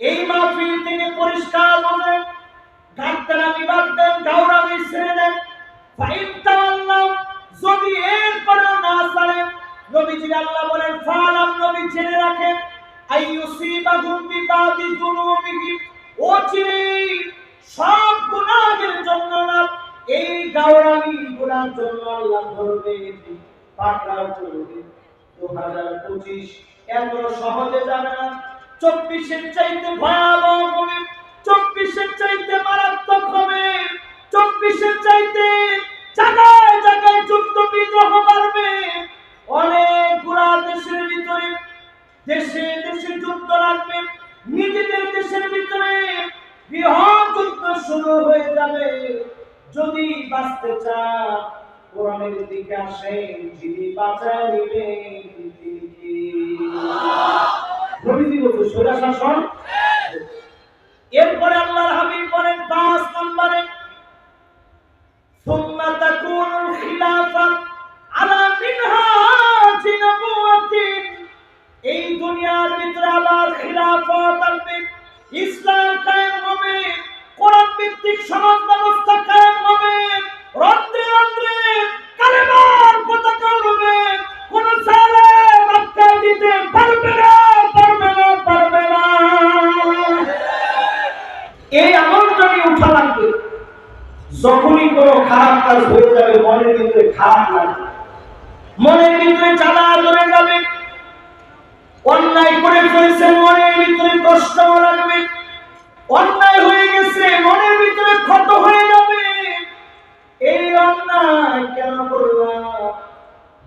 এই মাহফিল থেকে পরিষ্কার বলে ডাক্তারামি বাদ দেন গাউরামি ছেড়ে দেন। যদি এরপরেও না ছাড়েন নবীজি আল্লাহ বলেন, ফালাম নবী ছেড়ে রাখেন, আইয়ুসিবাহুম বিবাদি যুনুবিহি ও চিনি, সব গুনাহের জন্য না, এই গাওরামি গুনার জন্য আল্লাহ ধরবে। পাকড়াও করবে দু হাজার পঁচিশ, এত সহজে যাবে না। চব্বিশের চাইতে ভয়াবহ হবে, চব্বিশের চাইতে মারাত্মক হবে, চব্বিশের চাইতে জায়গায় জায়গায় যুদ্ধ বিগ্রহ বাড়বে অনেকগুলা দেশের ভিতরে, দেশে দেশে যুদ্ধ লাগবে, নিজেদের দেশের ভিতরে বৃহৎ যুদ্ধ শুরু হয়ে যাবে। যদি বাঁচতে চান, কোরআনের দিকে আসেন, যিনি বাঁচায় নিবেন। বলছে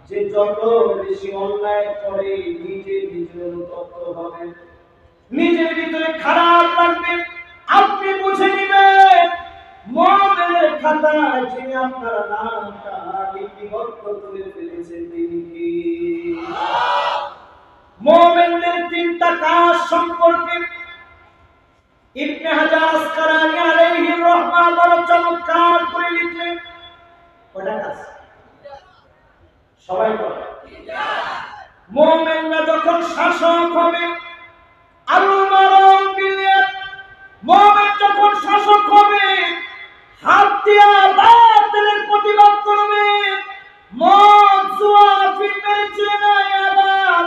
যে যত বেশি অন্যায় করে নিজে নিজের অনুতপ্ত হবে। নিজের ভিতরে খারাপ লাগবে, আপনি বুঝে নিবেন। মনের খাতায় যিনি নামটা লিপিবদ্ধ করে ফেলেছেন, তিনি কি? তিনটা কাজ সম্পর্কে ইবনে হাজার বড় চমৎকার করে লিখলেন। কটা কাজ? সবাই বলে। মোমেনরা যখন শাসক হবে আলু মারম বিলিয়াত মোমেন যখন শাসক হবে হাত দিয়া বাতিলের প্রতিবাদ করবে। মদ, জুয়া ফিল্মের চেনাই আবার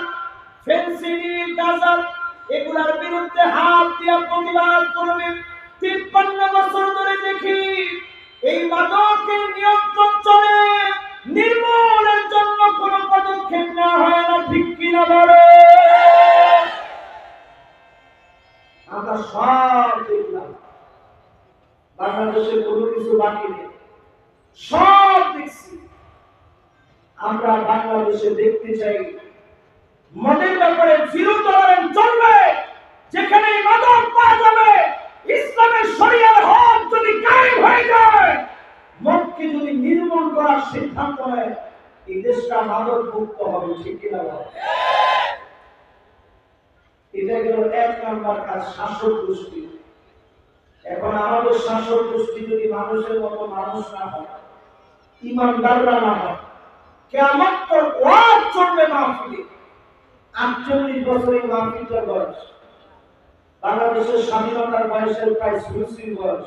ফেন্সিডিল গাজাল এগুলার বিরুদ্ধে হাত দিয়া প্রতিবাদ করবে। তিপ্পান্ন বছর ধরে দেখি এই মাদকের নিয়ন্ত্রণ চলে নির্মূলের জন্য কোনো পদক্ষেপ নেওয়া হয় না ঠিক কিনা বলে আমরা সব দেখলাম বাংলাদেশের কোনো কিছু বাকি নেই সব দেখছি আমরা বাংলাদেশে দেখতে চাই মদের ব্যাপারে জিরো টলারেন্স চলবে যেখানে এই মাদক পাওয়া যাবে ইসলামের শরিয়ার হক যদি কায়েম হয়ে যায় মদকে যদি নির্মূল করার সিদ্ধান্ত হয় এই দেশটা মাদক মুক্ত হবে ঠিক কিনা বলো? এটা গেল এক নাম্বার কাজ শাসক গোষ্ঠী এখন আমাদের শাসক গোষ্ঠী যদি মানুষের মতো মানুষ না হয় ইমানদাররা না হয়। কেমন তোর ওয়াজ চলবে মাহফিলে। আটচল্লিশ বছর এই মাহফিলটার বয়স। বাংলাদেশের স্বাধীনতার বয়সের প্রায় সুশ্রী বয়স।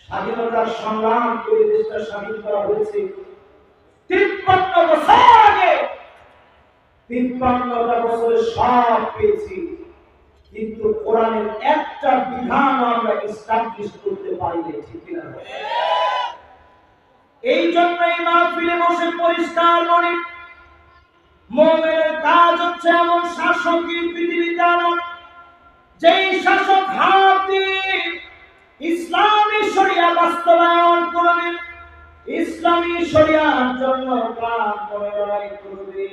স্বাধীনতার সংগ্রাম করে দেশটা স্বাধীন করা হয়েছে তিপ্পান্ন বছর আগে। তিপ্পান্নটা বছরে সব পেয়েছি। কিন্তু কোরআনের একটা বিধান আমরা এস্টাবলিশ করতে পারিনি, ঠিক কিনা? এই জন্য এই মাহফিলে বসে পরিষ্কার করি মোমেনের কাজ হচ্ছে এমন শাসকই পৃথিবীতে আনা যেই শাসক হাত, ইসলামী শরিয়া বাস্তবায়ন করবে। ইসলামী শরিয়ার জন্য প্রাণ করে লড়াই করবে।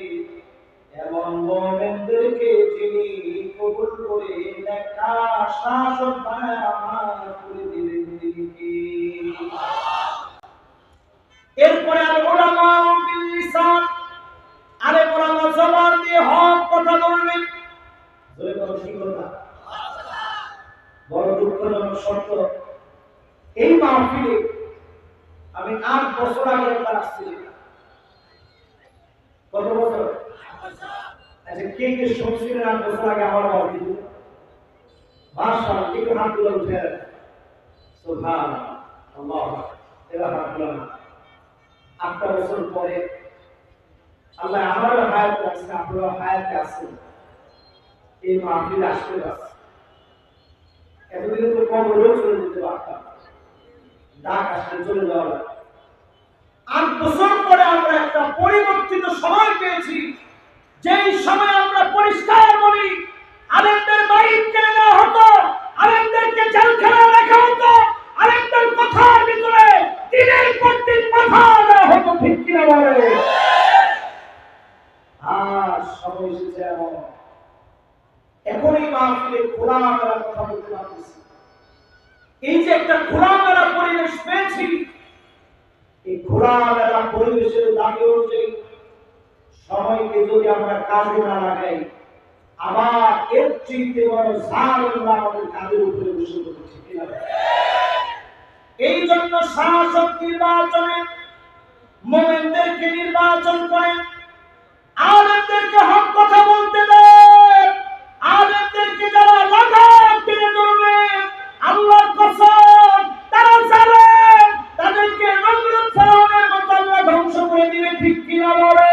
এবং মোমেনদেরকে যিনি কবুল করে দেখা শাসক বানায় আমার এরপরে আর ওলামা বিল লিসান, আরে ওলামা জবান দিয়ে হক কথা বলবে। জোরে বলো ঠিক কথা বড় দুঃখজনক সত্য এই মাহফিলে আমি আট বছর আগে একবার আসছিলাম। কত বছর? আচ্ছা কে কে শুনছিলেন আট বছর আগে আমার মাহফিল? মাশাআল্লাহ, একটু হাতগুলো উঠে সুবহান আল্লাহ এবার হাতগুলো না। আটটা বছর পরে আল্লাহ হায়াত আছে আপনারও হায়াতে আছে। এই মাহফিল আসতে পারছে। তো কবরেও চলে যেতে পারতাম ডাক আসলে চলে যাওয়া। আট বছর পরে আমরা একটা পরিবর্তিত সময় পেয়েছি। যেই সময় আমরা পরিষ্কার বলি, আলেমদের বাইক কেড়ে নেওয়া হতো, আলেমদেরকে জেলখানায় রাখা হতো, আলেমদের কথার ভিতরে দিনের পর দিন ঠিক কিনা বলে? আর এই যে একটা খোলামেলা পরিবেশ পেয়েছি, এই খোলামেলা পরিবেশের দাবি অনুযায়ী সময়কে যদি আমরা কাজে না লাগাই, আবার এর চিনতে বড় জালেমরা আমাদের কাজের উপরে বসে? এই জন্য শাসক নির্বাচনে মোমেনদেরকে নির্বাচন করেন। আলেমদেরকে হক কথা বলতে দেন। আলেমদেরকে যারা লাগাম টেনে ধরবে, আল্লাহর কসম, তারা জানেন তাদেরকে নমরুদ ফেরাউনের মতো আল্লাহ ধ্বংস করে দিবে, ঠিক কিনা বলে?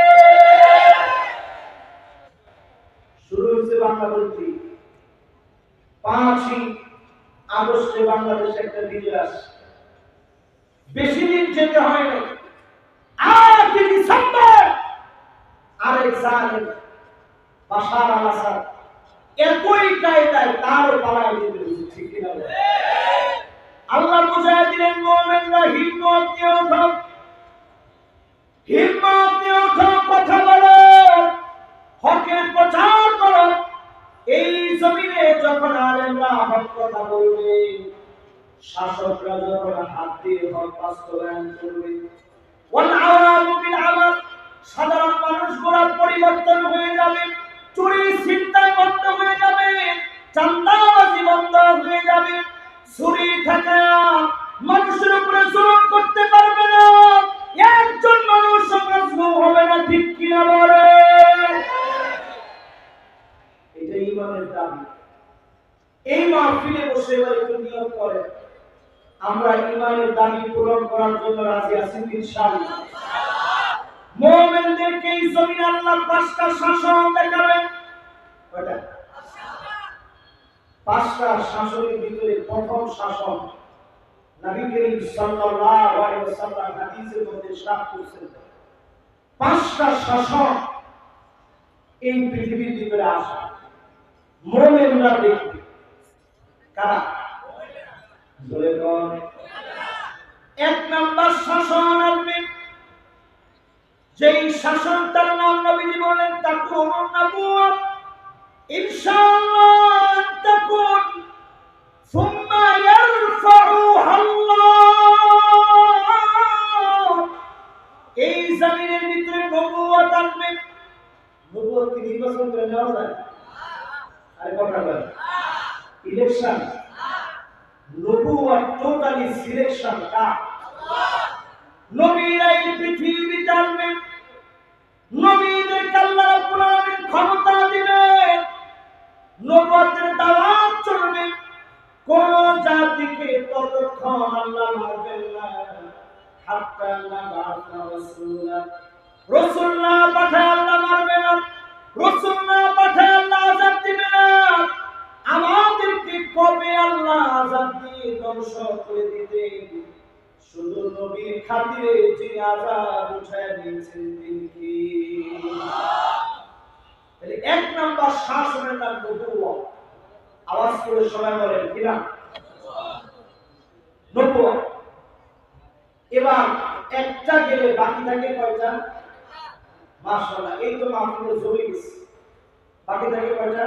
শুরু হয়েছে বাংলাদেশি পাঁচই আগস্টে বাংলাদেশে একটা বিজয় আসে বেশি দিন যেতে হয় না 8 ডিসেম্বর? আরেক জালেম বাশার আল একই কায়দায় তারও পালায় দিতে ঠিক কিনা আল্লাহ বুঝায় দিলেন, মুমিনরা হিম্মত নিয়ে ওঠো হিম্মত নিয়ে ওঠো কথা বলো। হকের প্রচার করো। এই জমিনে যখন আলেমরা আমার কথা বলবে, শাসকরা যখন হাত দিয়ে হক বাস্তবায়ন করবে সাধারণ মানুষগুলো পরিবর্তন হয়ে যাবে চুরি চিন্তা বন্ধ হয়ে যাবে, চান্দাবাজি বন্ধ হয়ে যাবে। চুরি থাকা মানুষের উপরে জুলুম করতে পারবে না। একজন মানুষ মজলুম হবে না, ঠিক কিনা বলে? এটা ইমানের দাবি। এই মাহফিলে বসে এবার একটু নিয়োগ করে আমরা ইমানের দাবি পূরণ করার জন্য রাজি আছি, ইনশাআল্লাহ। মুমিনদেরকে এই আল্লাহ পাঁচটা শাসন দেখাবেন পাঁচটা শাসনের ভিতরে প্রথম শাসন নবী করিম সাল্লাল্লাহু আলাইহি ওয়াসাল্লাম হাদিসের মধ্যে সাফ করেছেন। পাঁচটা শাসন এই পৃথিবীর ভিতরে আসা মুমিনরা দেখবে। কারা? এক নাম্বার শাসন আসবে যেই শাসন তার নাম নবীজি বলেন তাকুন নবুয়ত ইনশাআল্লাহ তাকুন সুম্মা এই জমিনের ভিতরে নবুয়ত আসবে। নবুয়ত কি নির্বাচন করে নেওয়া যায়। আরে কথা ইলেকশন। নবুয়ত টোটালি সিলেকশন কা নবীরা এই পৃথিবী জানবেন নবীদেরকে আল্লাহ রাব্বুল আলামিন ক্ষমতা দিবেন নবুয়তের দাওয়াত চলবে। কোন জাতিকে ততক্ষণ আল্লাহ মারবেন না। হাত্তা বাআসা রাসূলা রাসূল না পাঠায় আল্লাহ মারবে না। রাসূল না পাঠায় আল্লাহ আযাব দিবে না। আমাদেরকে কবে আল্লাহ আযাব দিয়ে ধ্বংস করে দিতে শুধু নবীর খাতিরে যিনি আযাব উঠায় দিয়েছেন তিনি কি এক নাম্বার শাসনের নাম নবুয়া আওয়াজ করে সবাই বলেন, কি না নবুয়া এবার একটা গেলে বাকি থাকে কয়টা? মাশাআল্লাহ, এই তো মাহফিলে জমে বাকি থাকে কয়টা?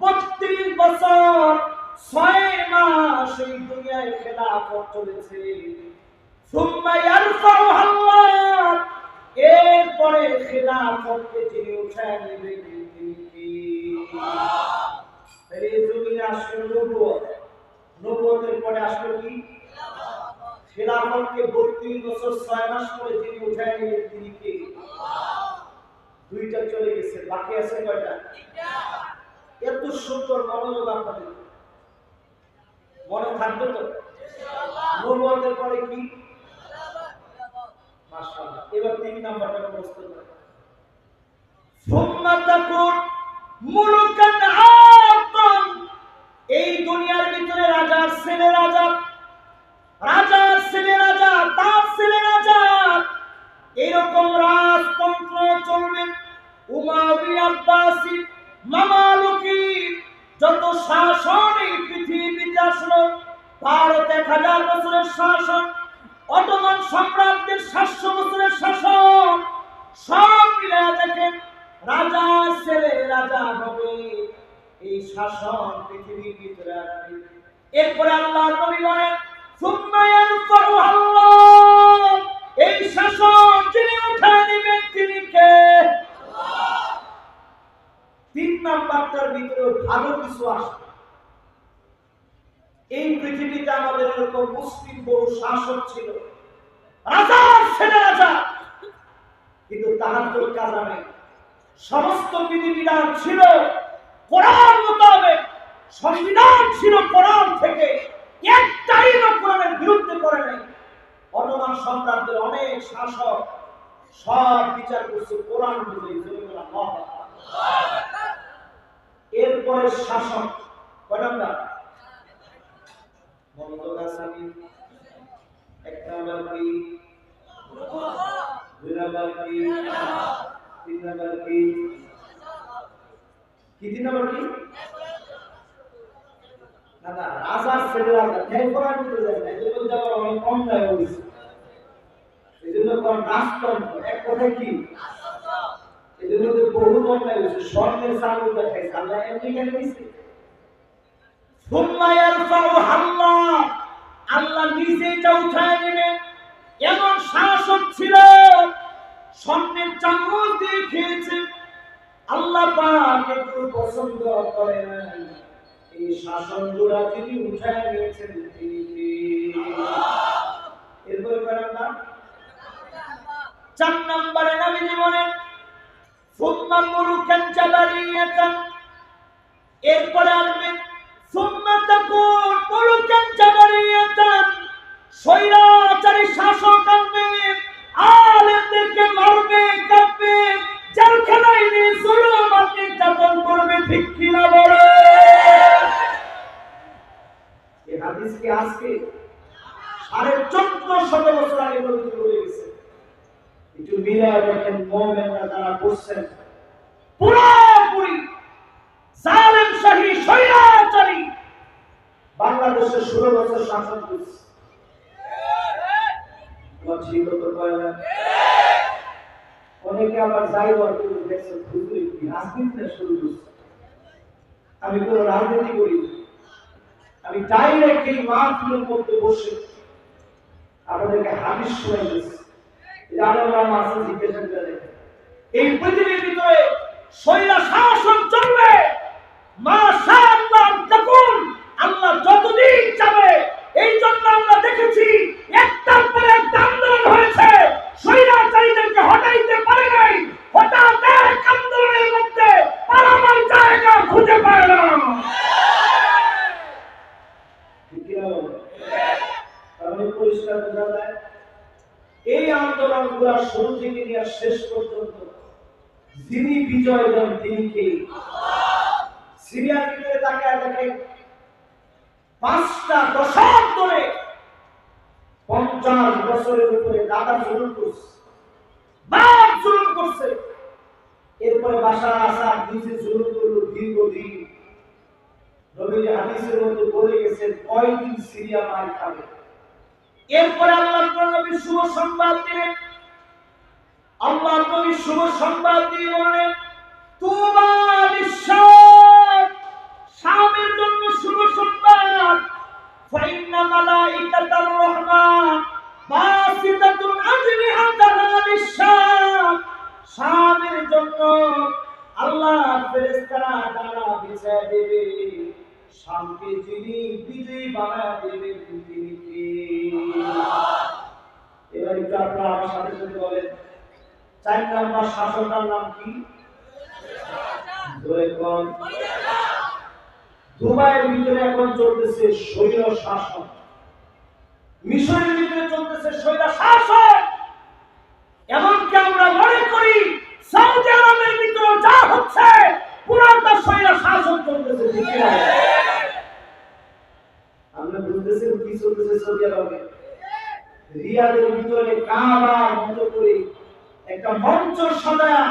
32 বছর ছয় মাস এই দুনিয়ায় খেলাফত চলেছে। এরপরে খেলাফতকে যিনি উঠায় নেবেন তিনি পরে আসলো কি? খেলাফতকে বত্রিশ বছর ছয় মাস যিনি উঠায় নিলেন তিনি দুইটা চলে গেছে। বাকি আছে কয়টা? এত সুন্দর মনোযোগ আপনাদের। মনে থাকবে তো? পরে কি? এবার তিন এই দুনিয়ার ভিতরে রাজার ছেলে রাজা, রাজার ছেলে রাজা, তার ছেলে রাজা। এরকম রাজতন্ত্র চলবে। উমা আব্বাসি মামালুকি, যত শাসন এই পৃথিবীতে আসলো, ভারত এক হাজার বছরের শাসন, অটোমান সম্রাটদের সাতশো বছরের শাসন, সব মিলে দেখেন রাজা ছেলে রাজা হবে। এই শাসন পৃথিবীর ভিতরে আসবে এরপরে আল্লাহ নবী বলেন এই শাসন যিনি উঠায় নেবেন তিনি কে? নাম্বারটার ভিতরে ভালো কিছু আসবে। এই পৃথিবীতে আমাদের এরকম মুসলিম বহু শাসক ছিল। কিন্তু তাহার সমস্ত ছিল কোরআন মোতাবেক। সংবিধান ছিল কোরআন থেকে। একটাই কোরআনের বিরুদ্ধে করে নাই। অটোমান সম্রাটদের অনেক শাসক সব বিচার করছে কোরআন অনুযায়ী জোরে বলা আল্লাহু আকবার। এরপরে শাসক কয় নাম্বার? কি? দুই নাম্বার কি? না না রাজার ছেলে রাজা না এই জন্য আবার অনেক কম যায় হয়েছে। এই জন্য রাজতন্ত্র, এক কথায় কি? এই জন্য তো বহু অন্যায় হয়েছে স্বর্ণের চালু দেখাইছে, আল্লাহ এমনি কেন ইয়ারফাউহা আল্লাহ নিজে এটা উঠায় নেবেন এমন শাসক ছিল, স্বর্ণের চামচ দিয়ে খেয়েছে। আল্লাহ পাক একটু পছন্দ করে না এই শাসনগুলা যিনি উঠায় নিয়েছেন তিনি? এরপরে করেন না চার নম্বরে নবী জীবনের সুম্মা মুলুকান জাবারিয়াতান এরপরে আসবে, সুম্মা তাকুন মুলুকান জাবারিয়াতান স্বৈরাচারী শাসক আসবে, আলেমদেরকে মারবে কাটবে জেলখানায় নিয়ে জুলুম আর নির্যাতন করবে, ঠিক কিনা বলে? এই হাদিস কি আজকে সাড়ে চোদ্দ শত বছর আগে নবী একটু মিলায় দেখেন মোমেনরা যারা বসছেন পুরোপুরি জালেম শাহী, স্বৈরাচারী বাংলাদেশের ষোলো বছর শাসন করছে? অনেকে আবার যাই বলতে দেখছে হুজুর কি রাজনীতি শুরু করছে আমি কোনো রাজনীতি করি। আমি ডাইরেক্ট এই মাহফিলের মধ্যে বসে আপনাদেরকে হাদিস শোনাই দিচ্ছি এই পৃথিবীর ভিতরে শৈলা শাসন চলবে? মা শাআল্লাহ তখন আল্লাহ যতদিন যাবে এই জন্য আমরা দেখেছি একটার পর একটা আন্দোলন হয়েছে স্বৈরাচারীদেরকে হটাইতে পারে নাই হঠাৎ এক আন্দোলনের মধ্যে পালাবার জায়গা খুঁজে পায় না ঠিক কি না বলো? তাহলে পরিষ্কার বোঝা যায় এই আন্দোলনগুলো শুরু থেকে নিয়ে শেষ পর্যন্ত যিনি বিজয় দেন তিনি কে সিরিয়ার ভিতরে তাকায় দেখে পাঁচটা দশক ধরে পঞ্চাশ বছরের উপরে দাদা জুলুম করছে বাপ জুলুম করছে এরপরে বাসার আসাদ নিজে জুলুম করল দীর্ঘদিন নবীজি হাদিসের মধ্যে বলে গেছেন কয়দিন সিরিয়া মার খাবে এরপরে আল্লাহ নবী শুভ সংবাদ দিলেন আল্লাহ নবী শুভ সংবাদ দিয়ে বলেন তোমার ঈশ্বর শামের জন্য শুভ সংবাদ ফেরেশতারা ডানা বিছায় দেবে শামকে যিনি বিজয়ী বানায় দেবেন তিনি কে এবার একটু আপনারা আমার সাথে সাথে বলেন চার শাসকের নাম কি? দুবাইয়ের ভিতরে এখন চলতেছে স্বৈর শাসন। মিশরের ভিতরে চলতেছে স্বৈর শাসন। এমনকি আমরা মনে করি সৌদি আরবের ভিতরে যা হচ্ছে স্বৈর শাসন চলতেছে আমরা কি চলতেছে সৌদি আরবে? রিয়াদের ভিতরে কাবার মতো করে একটা মঞ্চ সাজায়া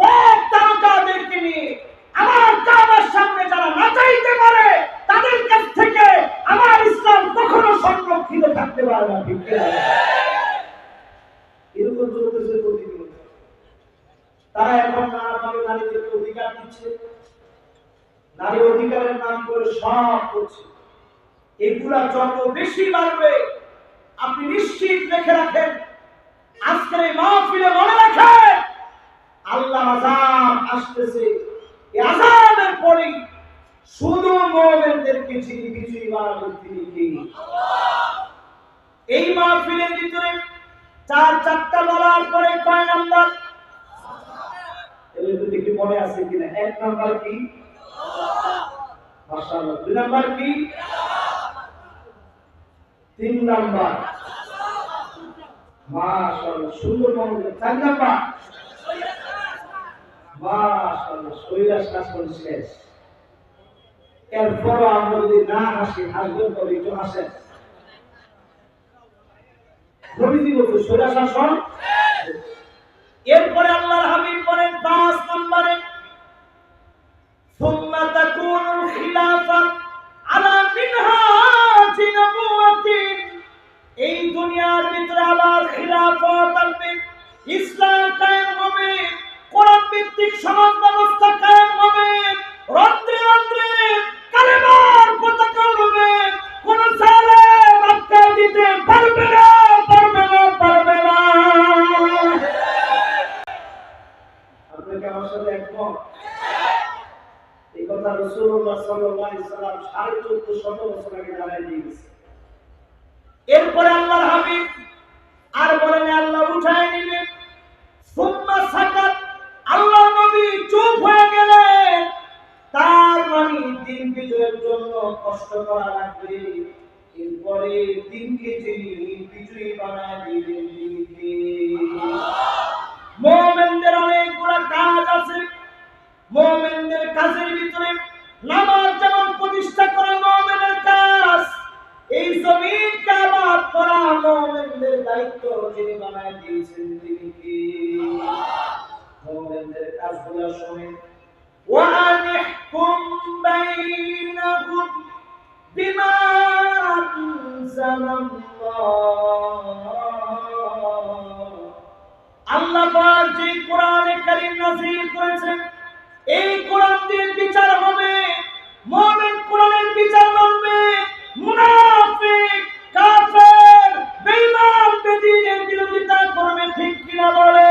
পপ তারকাদেরকে নিয়ে আমার কাবার সামনে যারা নাচাইতে পারে, তাদের কাছ থেকে আমার ইসলাম কখনো সংরক্ষিত থাকতে পারে না এরকম চলতেছে তারা এখন নানাভাবে নারীদেরকে অধিকার দিচ্ছে। নারী অধিকারের নাম করে সব করছে। এগুলা যত বেশি বাড়বে, আপনি নিশ্চিত রেখে রাখেন আজকের এই মাহফিলে মনে রাখেন আল্লাহ আজাব আসতেছে। এই আজাবের পরে শুধু মোমেনদেরকে যিনি বিজয়ী বানাবেন তিনি কে এই মাহফিলের ভিতরে চার, চারটা বলার পরে কয় নাম্বার? এবার যদি একটু মনে আছে কিনা? এক নাম্বার কি? মাশাআল্লাহ। দুই নাম্বার কি? তিন নাম্বার। মাশাআল্লাহ শাসন? এরপরে আল্লাহ হাবিব বলেন পাঁচ নম্বরে সুন্নাতাকুল খিলাফাত এই দুনিয়ার ভিতরে আবার খিলাফত আসবে ইসলাম কায়েম হবে, কোরআন ভিত্তিক সমাজ ব্যবস্থা কায়েম হবে, রন্ধ্রে রন্ধ্রে কালেমার পতাকা উড়বে। কোন ছেলে বাচ্চা দিতে পারবে না পারবে না পারবে না। আপনাকে আমার সাথে একমত? এই কথা রসুল্লাহ সাল্লাল্লাহু আলাইহি সাল্লাম সাড়ে চোদ্দ শত বছর আগে জানাই দিয়ে গেছে এরপরে আল্লাহর হাবিব আর বলেন আল্লাহ উঠায় নিবে। সুম্মা সাকাত, আল্লাহ নবী চুপ হয়ে গেলেন তার মানে দিন বিজয়ের জন্য কষ্ট করা লাগবে। এরপরে দিনকে যিনি বিজয়ী বানায় দিলেন তিনি কে? মোমেনদের অনেকগুলা কাজ আছে। মোমেনদের কাজের ভিতরে নামাজ যেমন প্রতিষ্ঠা করা, মোমেনের কাজ এই জমিনকে আবাদ করা মোমেনদের দায়িত্ব যিনি বানায় দিয়েছেন তিনি কি মোমেনদের কাজগুলো শোনেন وأن احكم بينهم بما أنزل الله আল্লাহ পাক যে কোরআনে কারীম নাযিল করেছেন এই কোরআন দিয়ে বিচার হবে মুমিন কোরআনের বিচার মানবে মুনাফিক ঠিক কিনা বলে?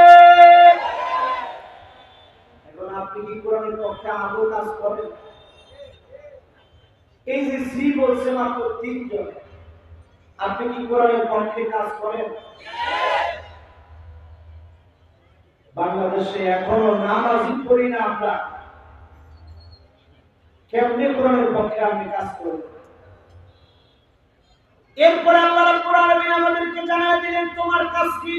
এখন আপনি কি কোরআনের পক্ষে আদৌ কাজ করেন? এই যে সি বলছে মাত্র তিনজন, আপনি কি কোরআনের পক্ষে কাজ করেন? বাংলাদেশে এখনও নামাজই পড়ি না আমরা। কেমনে কোরআনের পক্ষে আমি কাজ করব এরপরে আল্লাহ আমাদেরকে জানায় দিলেন, তোমার কাজ কি?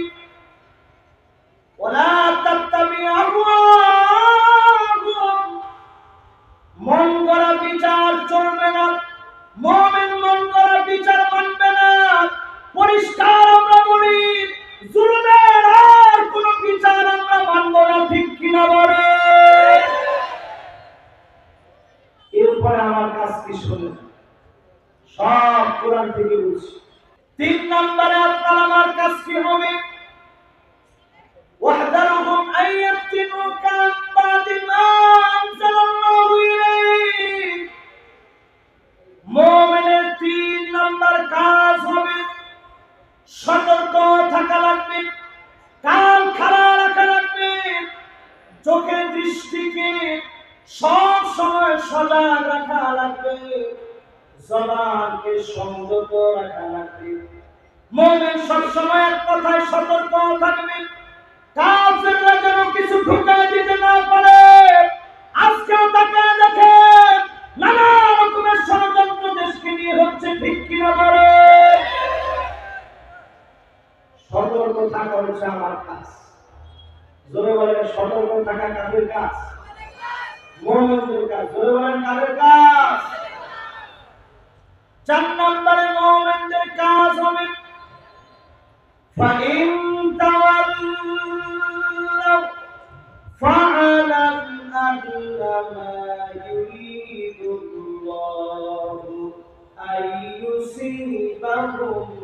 ওয়ালা তাত্তাবি আহওয়াহুম মন গড়া বিচার চলবে না, মুমিন মন গড়া বিচার মানবে পরিষ্কার আমরা বলি, জুলুমের আর কোন বিচার আমরা মানব না, ঠিক কিনা বলে? এরপরে আমার কাজ কি শুনে? সব কোরআন থেকে বুঝছি তিন নম্বরে আপনার আমার কাজ কি থাকা লাগবে। কান খাড়া রাখা লাগবে। চোখের দৃষ্টিকে সজাগ রাখা লাগবে। জবানকে সংযত রাখা লাগবে। মোমেন সবসময় এক কথায় সতর্ক থাকবে। কাফেররা যেন কিছু ঢুকায় দিতে না পারে। আজকেও তাকে দেখে নানা রকমের ষড়যন্ত্র দেশকে নিয়ে হচ্ছে ঠিক কিনা বলে সতর্ক থাকা হচ্ছে আমার কাজ জোরে বলেন সতর্ক থাকা কাদের কাজ মোহাম্মদের কাজ জোরে বলেন কাদের কাজ চার নম্বরে মোহাম্মদের কাজ হবে فإن تولوا فاعلم أنما يريد الله أن يصيبهم ببعض ذنوبهم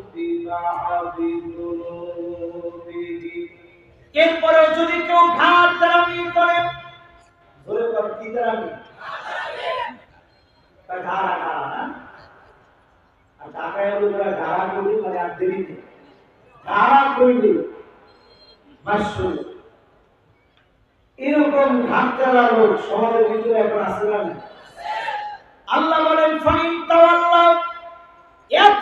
এরপরে যদি কেউ ঘাট দাঁড়ামি করে ধরে কর, কি দাঁড়ামি ঘাড়া আর টাকায় হলো করি মানে আর দেরিতে। ঘাড়া করলে মাসুল এরকম ঘাট লোক সমাজের ভিতরে এখন আসে না।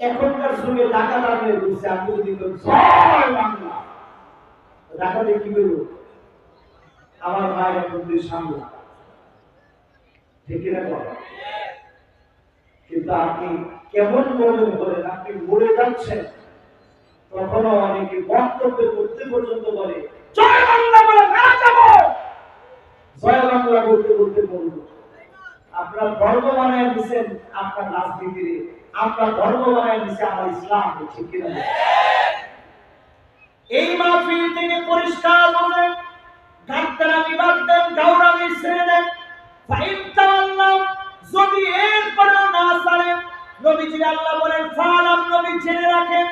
এখনকার যুগে টাকা দামে বলছে আপনি যদি কি করব আমার মায়ের মন্দির সামলা। ঠিক কিনা কিন্তু আপনি কেমন মনে করেন, আপনি মরে যাচ্ছেন, তখনও অনেকে বক্তব্য করতে পর্যন্ত বলে, জয় বাংলা বলে জয় বাংলা আপনার ধর্ম বানায় দিচ্ছেন আপনার রাজনীতির। আপনার ধর্ম বানায় দিচ্ছে আমার ইসলাম, ঠিক কিনা? এই মাহফিল থেকে পরিষ্কার বলে ডাক্তারা বিবাদ দেন গাউরামি ছেড়ে দেন। ফাইন যদি এরপরেও না ছাড়ে নবীজি আল্লাহ বলেন, ফালাম নবী ছেড়ে রাখেন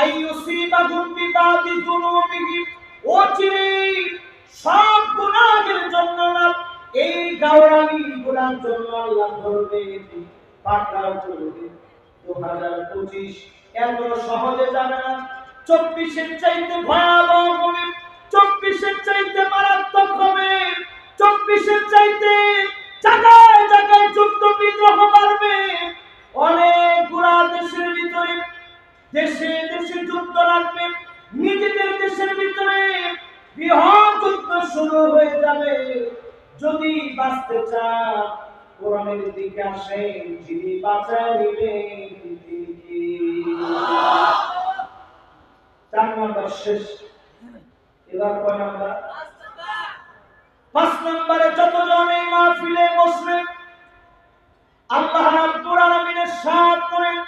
আইয়ুসিবাহুম বিবাদি যুনুবিহি ও চিরে সব গুনাহের জন্য না এই গাওরামি গুনার জন্য আল্লাহ ধরবে, পাকড়াও করবে। দু হাজার পঁচিশ, এত সহজে যাবে না। চব্বিশের চাইতে ভয়াবহ হবে, চব্বিশের চাইতে মারাত্মক হবে, চব্বিশের চাইতে জায়গায় জায়গায় যুদ্ধ বিদ্রোহ বাড়বে। অনেকগুলা দেশের ভিতরে, দেশে দেশে যুদ্ধ লাগবে, নিজেদের দেশের ভিতরে বৃহৎ যুদ্ধ শুরু হয়ে যাবে। যদি বাঁচতে চান, কোরআনের দিকে আসেন, যিনি বাঁচায় নিবেন চার নম্বর শেষ। এবার কয় নম্বর? পাঁচ নম্বরে যতজন এই মাহফিলে বসবে আল্লাহ রাব্বুল করেন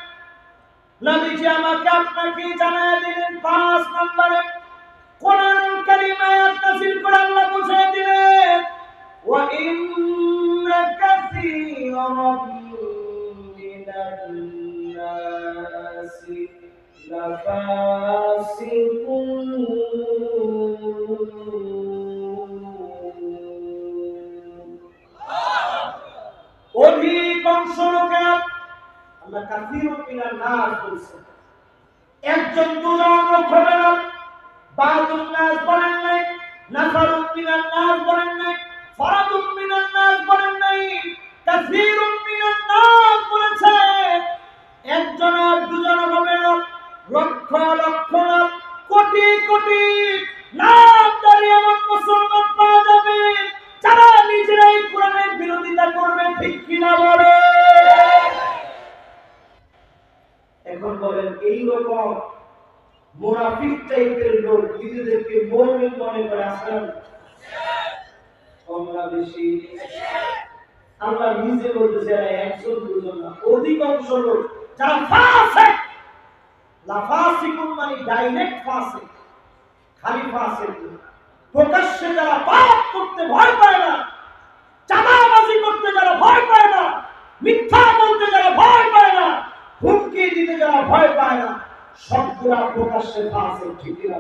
আমাকে আপনাকে জানায় দিলেন, পাঁচ নম্বরে কোরআনুল কারীম আয়াত করে আল্লাহ বুঝিয়ে দিলেন ওয়া ইন্না কাসীরাম মিনান নাসি লাফাসিকুন অধিকাংশ লোকেরা আল্লাহ কাসীরুম মিনান নাস বলছেন। একজন দুজন লোক হবে না। বাদুন নাস বলেন নাই নাফারুম মিনান নাস বলেন নাই। আর দুজন হবে লক্ষ লক্ষ কোটি কোটি নামদারি এমন মুসলমান পাওয়া যাবে। যারা নিজেরাই কোরআনের বিরোধিতা করবে, ঠিক কিনা বলে? এখন বলেন, এই রকম মুনাফিক টাইপের লোক নিজেদেরকে মুমিন মনে করে আসেন কম বেশি। আল্লাহ নিজে বলতেছে একজন দুজন অধিকাংশ লোক যারা ফাসিক লাফাসিকুন মানে ডাইরেক্ট ফাসিক খালি ফাসিক প্রকাশ্যে যারা পাপ করতে ভয় পায় না, চাঁদাবাজি করতে যারা ভয় পায় না, মিথ্যা বলতে যারা ভয় পায় না, হুমকি দিতে যারা ভয় পায় না, সবগুলা প্রকাশ্যে আছে ঠিক না?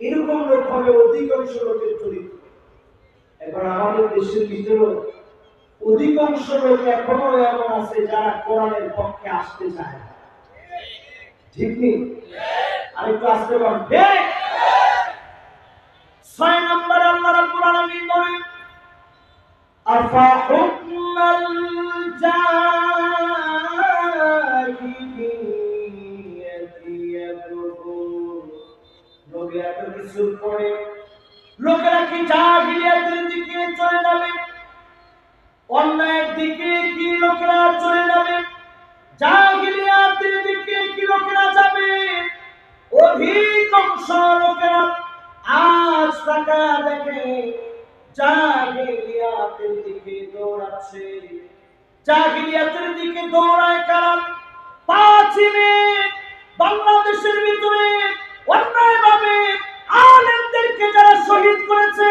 এরকম লোক হবে অধিকাংশ লোকের চরিত্র এখন আমাদের দেশের ভিতরেও অধিকাংশ লোক এখনও এমন আছে যারা কোরআনের পক্ষে আসতে চায় না। ঠিক ছয় নম্বর আল্লাহ এত লোকেরা কি জাহিলিয়াতের দিকে চলে যাবে? অন্যায়ের দিকে কি লোকেরা চলে যাবে? জাহিলিয়াতের দিকে কি লোকেরা যাবে? অধিকাংশ লোকেরা আজ টাকা দেখে জাহিলিয়াতের দিকে দৌড়াচ্ছে। জাহিলিয়াতের দিকে দৌড়ায় কারণ পাঁচিমে বাংলাদেশের ভিতরে অন্যায়ভাবে আলেমদেরকে যারা শহীদ করেছে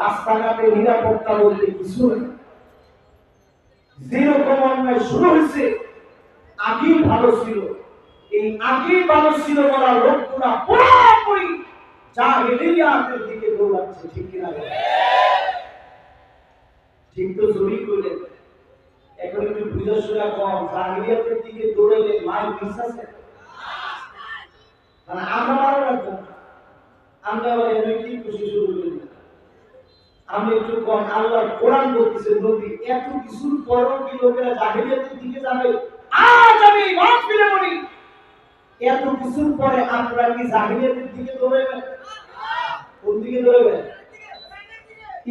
রাস্তাঘাটে নিরাপত্তা বলতে কিছু যেরকম অন্যায় শুরু হয়েছে আগেই ভালো ছিল। এই আগেই ভালো ছিল বলা লোকগুলা পুরোপুরি যা হেলিয়াতের দিকে দৌড়াচ্ছে, ঠিক কিনা ঠিক তো জড়ি করলেন এখন একটু বুঝে শোনা কম জাহিলিয়াতের দিকে দৌড়াইলে মায়ের বিশ্বাস মানে আমরা রাখব আমরা এমনি কি খুশি শুরু। আমি একটু কম, আল্লাহ কোরআন বলতেছে, নবী, এত কিছুর পরও কি লোকেরা জাহিলিয়াতের দিকে যাবে? আজ আমি মাহফিলে বলি, এত কিছুর পরে আপনারা কি জাহিলিয়াতের দিকে দৌড়াবেন কোন দিকে দৌড়াবেন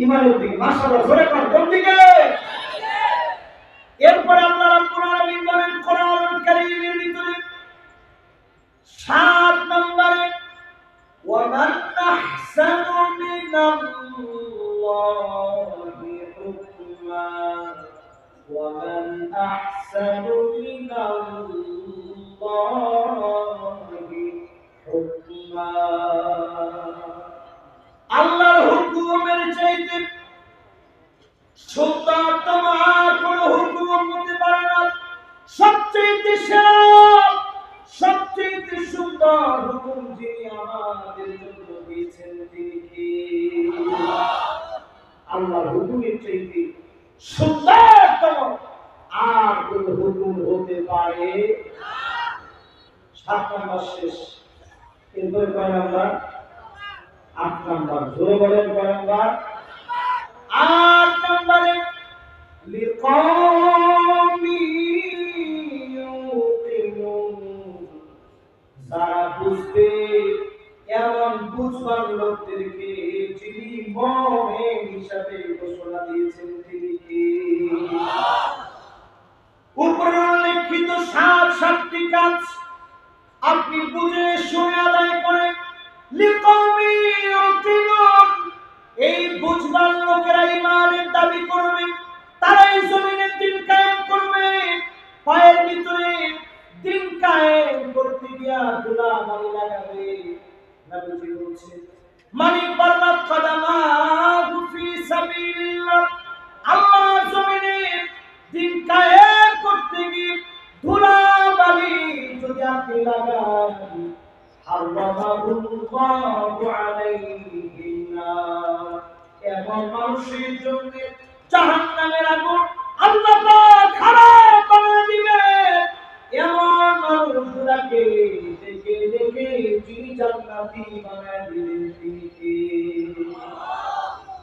ইমানের দিকে, মাশাআল্লাহ, জোরে কর কোন দিকে? এরপরে আল্লাহ রাব্বুল আলামিন কোরআন কোরআনুল কারীমের ভিতরে সাত নম্বরে, ওয়া মান আহসানু মিনাল্লাহ الله حكما. ومن أحسن من الله উল্লেখিত সাত, সাতটি কাজ আপনি বুঝে, শুনে, আদায় করেন এই বুঝবার লোকেরা ইমানের দাবি করবে তারা এই জমিনে দিন কায়েম করবে। পায়ের ভিতরে দিন কায়েম করতে গিয়া মানি লাগাবে। নবীজি বলছেন, মানি বরবাদ কদমা আল্লাহ জমিনে দিন কায়েম করতে গিয়ে বালি যদি আপনি লাগান এমন মানুষের জন্য জাহান্নামের আগুন আল্লাহ খারাপ যিনি জান্নাতি বানায় তিনি